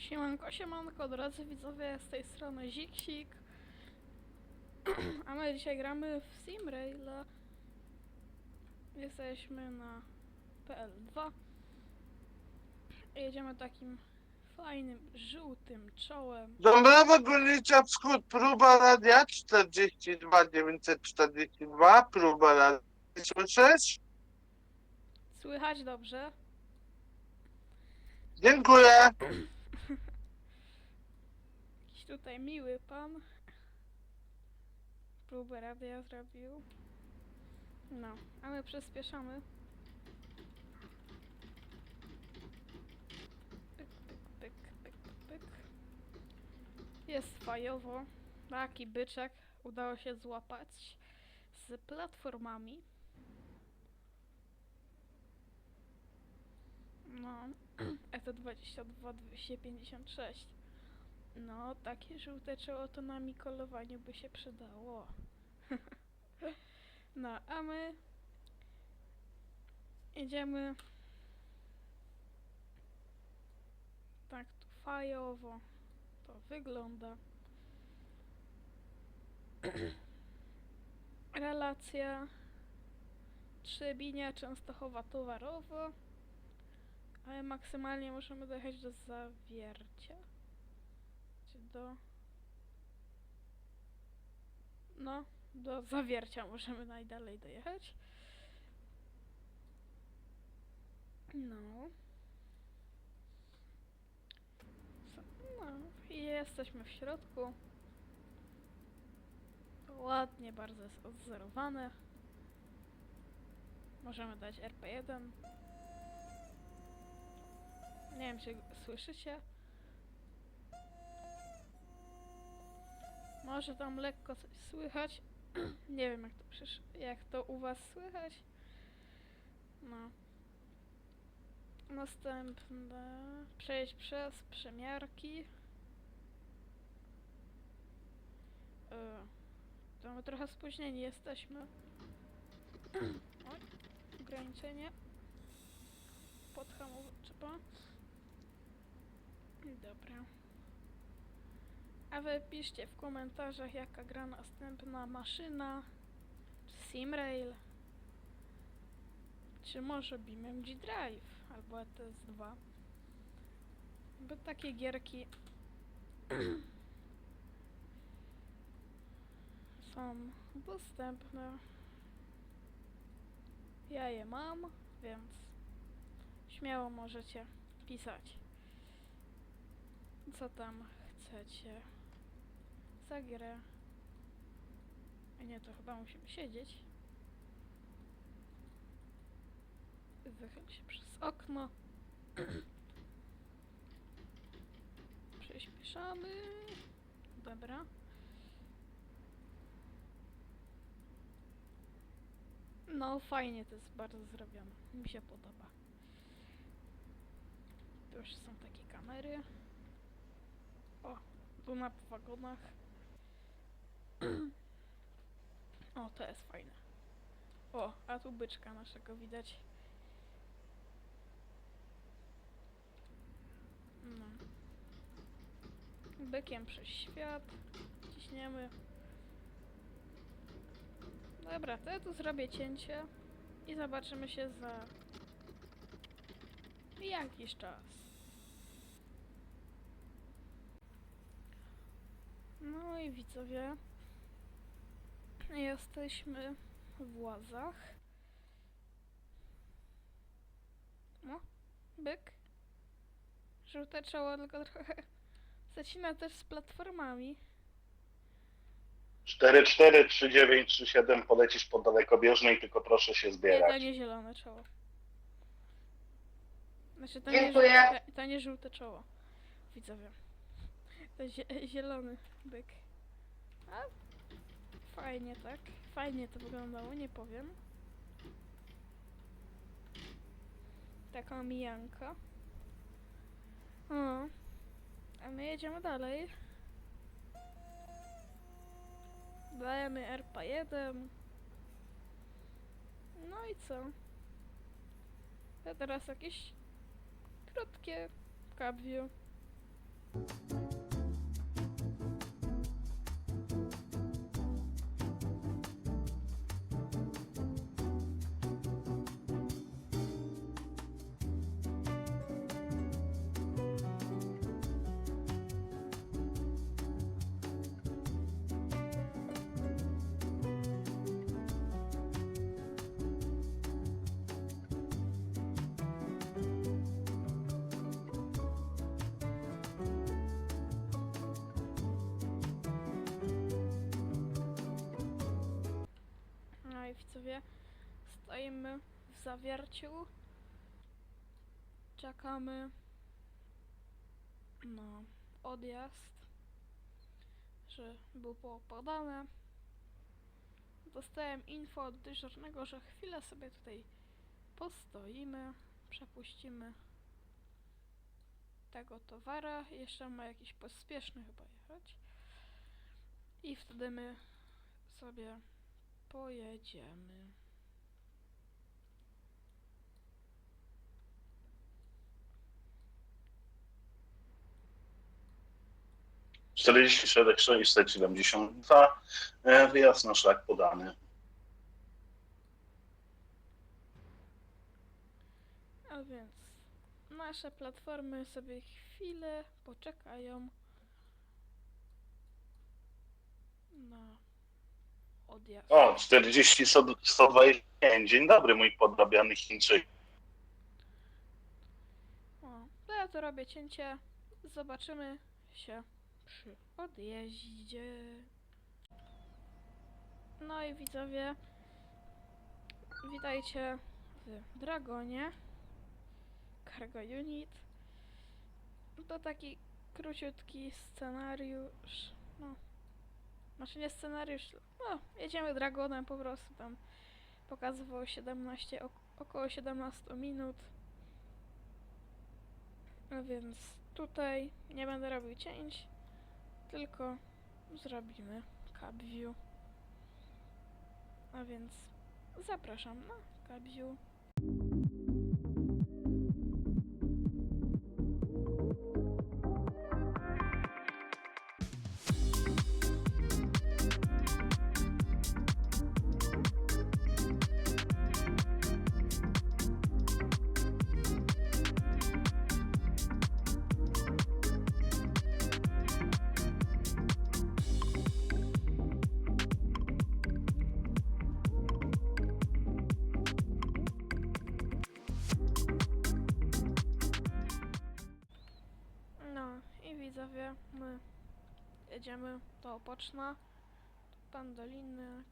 Siemanko, siemanko, drodzy widzowie, z tej strony Ziksik. A my dzisiaj gramy w Simraila. Jesteśmy na PL2. I Jedziemy takim fajnym, żółtym czołem. Dąbrowa Górnicza Wschód, próba radia 42 942, próba radia. Słyszysz? Słychać dobrze? Dziękuję. Tutaj miły pan. Próbę radia zrobił. No, a my przyspieszamy. Pyk, pyk, pyk, pyk, pyk. Jest fajowo. Taki byczek udało się złapać z platformami. No, ET22 256. No, takie żółte czoło to na mikolowaniu by się przydało. no, a my idziemy tak tu fajowo to wygląda. Relacja Trzebinia Częstochowa towarowo, ale maksymalnie możemy dojechać do zawiercia do... No, do zawiercia możemy najdalej dojechać. No. No, jesteśmy w środku. Ładnie bardzo jest odzorowane. Możemy dać RP1. Nie wiem, czy słyszycie. Może tam lekko coś słychać. Nie wiem jak to, przysz- jak to u was słychać. No. Następne. Przejść przez przemiarki. Yy. To my trochę spóźnieni jesteśmy. Oj, ograniczenie. Podhamować trzeba. Dobra. A wy piszcie w komentarzach, jaka gra następna maszyna, Simrail, czy może BeamNG Drive, albo ETS2. Bo takie gierki są dostępne. Ja je mam, więc śmiało możecie pisać, co tam chcecie za grę. A nie, to chyba musimy siedzieć. Wychyl się przez okno. Przyspieszamy. Dobra. No, fajnie to jest bardzo zrobione. Mi się podoba. Tu już są takie kamery. O, tu na wagonach. O, to jest fajne. O, a tu byczka naszego widać. No. Bykiem przez świat. Ciśniemy. Dobra, to ja tu zrobię cięcie. I zobaczymy się za jakiś czas. No i widzowie. Jesteśmy w łazach. No, byk. Żółte czoło, tylko trochę zacina też z platformami. 443937 polecisz po dalekobieżnej, tylko proszę się Nie, to zbierać. nie zielone czoło. Znaczy, to nie, Dziękuję. żółte, to nie żółte czoło. Widzowie. To zie zielony byk. A fajnie, tak? Fajnie to wyglądało, nie powiem. Taka mijanka. O. A my jedziemy dalej. Dajemy RP1. No i co? A teraz jakieś krótkie cabview. Stoimy w zawierciu. Czekamy na odjazd, że był poopodane. Dostałem info od dyżurnego, że chwilę sobie tutaj postoimy, przepuścimy tego towara. Jeszcze ma jakiś pospieszny chyba jechać. I wtedy my sobie pojedziemy. Czterdzieści szereg 672, e, wyjazd na szlak podany. A więc nasze platformy sobie chwilę poczekają na odjazd. O, 40 100 125. Dzień dobry, mój podrabiany Chińczyk. O, to ja to robię cięcie. Zobaczymy się przy odjeździe. No i widzowie, witajcie w Dragonie Cargo Unit. To taki króciutki scenariusz. No, znaczy nie scenariusz, no, jedziemy Dragonem po prostu tam. Pokazywał 17, ok- około 17 minut. A więc tutaj nie będę robił cięć, tylko zrobimy cap view. A więc zapraszam na cap view. My jedziemy do Opoczna, pan Dolinek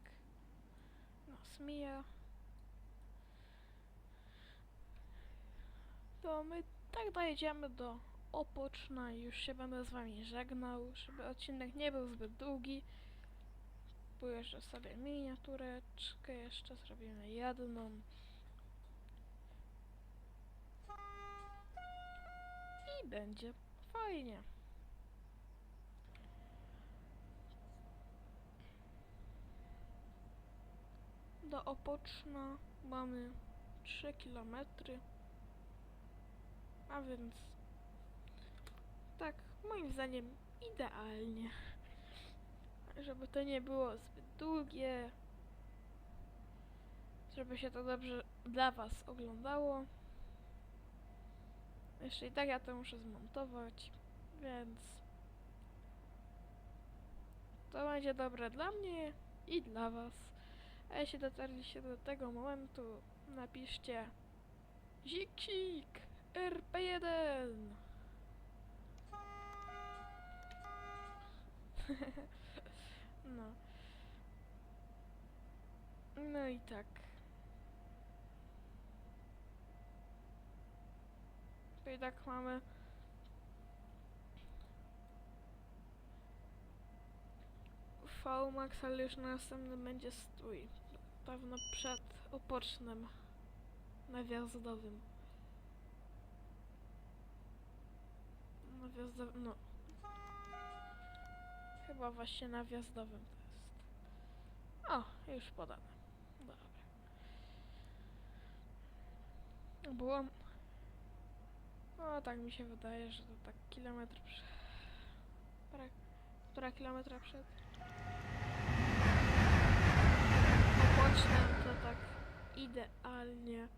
nas mija. To my tak dojedziemy do Opoczna i już się będę z wami żegnał, żeby odcinek nie był zbyt długi. Tu sobie miniatureczkę, jeszcze zrobimy jedną. I będzie fajnie. Do Opoczna mamy 3 km. A więc tak, moim zdaniem idealnie. Żeby to nie było zbyt długie. Żeby się to dobrze dla Was oglądało. Jeszcze i tak ja to muszę zmontować, więc to będzie dobre dla mnie i dla was. A jeśli dotarliście do tego momentu, napiszcie Zikik RP1 No. No i tak. To i tak mamy VMAX, ale już następny będzie stój. Pewno przed opocznym nawiazdowym. Nawiazdowym, no. Chyba właśnie nawiazdowym to jest. O, już podane. Dobra. Było... No, tak mi się wydaje, że to tak kilometr prze- Parę, kilometra przed. Pobocznym to tak idealnie.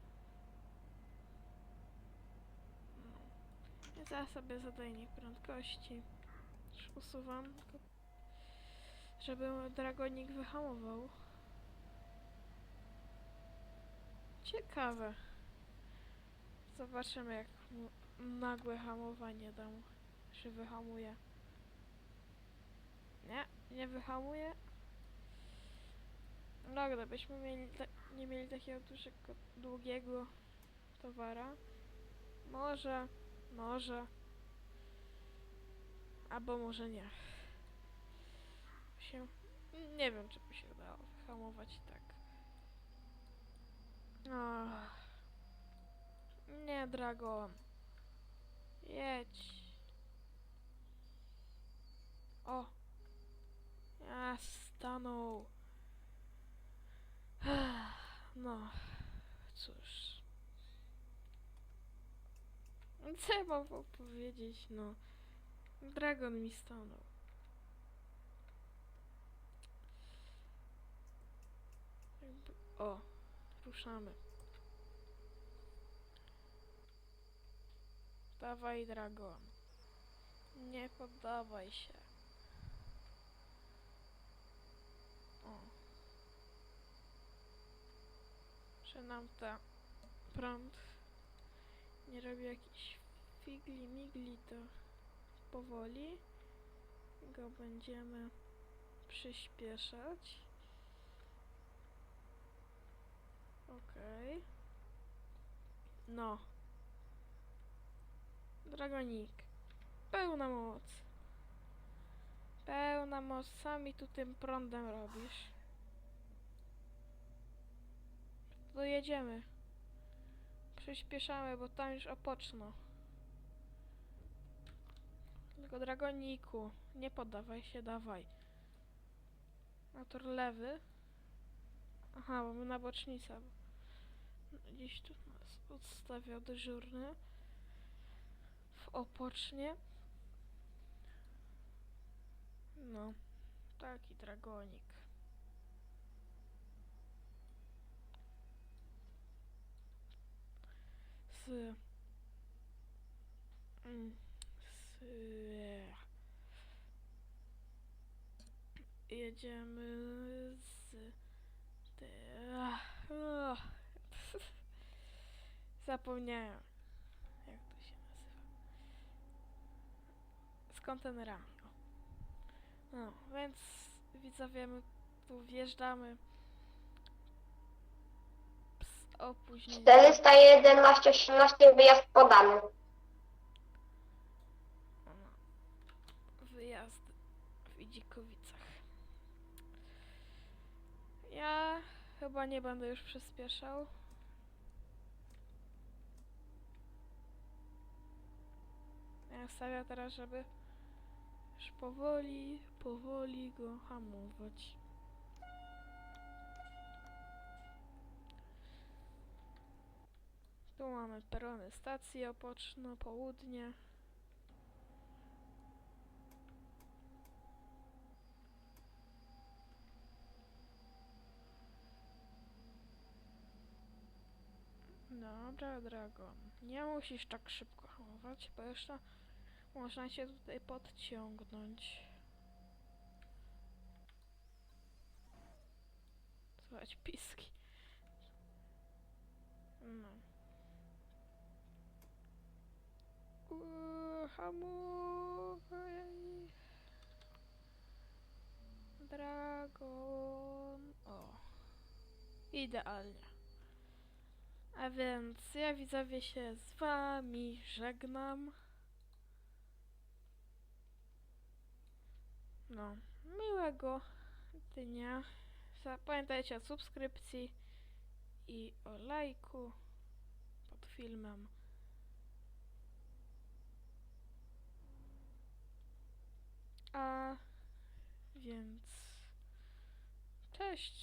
No. Ja sobie zadajnik prędkości. Już usuwam, tylko żeby dragonik wyhamował. Ciekawe. Zobaczymy jak mu nagłe hamowanie dam. Czy wyhamuje. Nie, nie wyhamuje. No, gdybyśmy mieli nie mieli takiego dużego, długiego towara. Może, może. Albo może nie. Się, nie wiem, czy by się udało wyhamować tak. Ach. Nie, Dragon. Jedź. O. Ja stanął. No. Cóż. Co ja mam powiedzieć, no. Dragon mi stanął. Jakby... O. Ruszamy. Dawaj, Dragon. Nie poddawaj się. O. Że nam ta prąd nie robi jakiś figli migli, to powoli go będziemy przyspieszać. Okej. No. Dragonik. Pełna moc. Pełna moc. Sami tu tym prądem robisz. To jedziemy. Przyspieszamy, bo tam już opoczno. Tylko dragoniku. Nie poddawaj się, dawaj. Motor lewy. Aha, bo my na bocznicę. Gdzieś tu nas odstawiał dyżurny w opocznie. No, taki dragonik. Z... Mm, z... Jedziemy z... Zapomniałem. Jak to się nazywa? Z kontenerami. No, więc widzowie, my tu wjeżdżamy z opóźnieniem. 411, 18 wyjazd podany. Wyjazd w Idzikowicach. Ja chyba nie będę już przyspieszał. Ja stawiam teraz, żeby już powoli, powoli go hamować. Tu mamy perony stacji opoczno, południe. Dobra, Dragon. Nie musisz tak szybko hamować, bo jeszcze można cię tutaj podciągnąć. Słuchać piski. No. Hamuj. Dragon. O. Idealnie. A więc ja widzowie się z wami żegnam. No, miłego dnia. Pamiętajcie o subskrypcji i o lajku pod filmem. A więc cześć.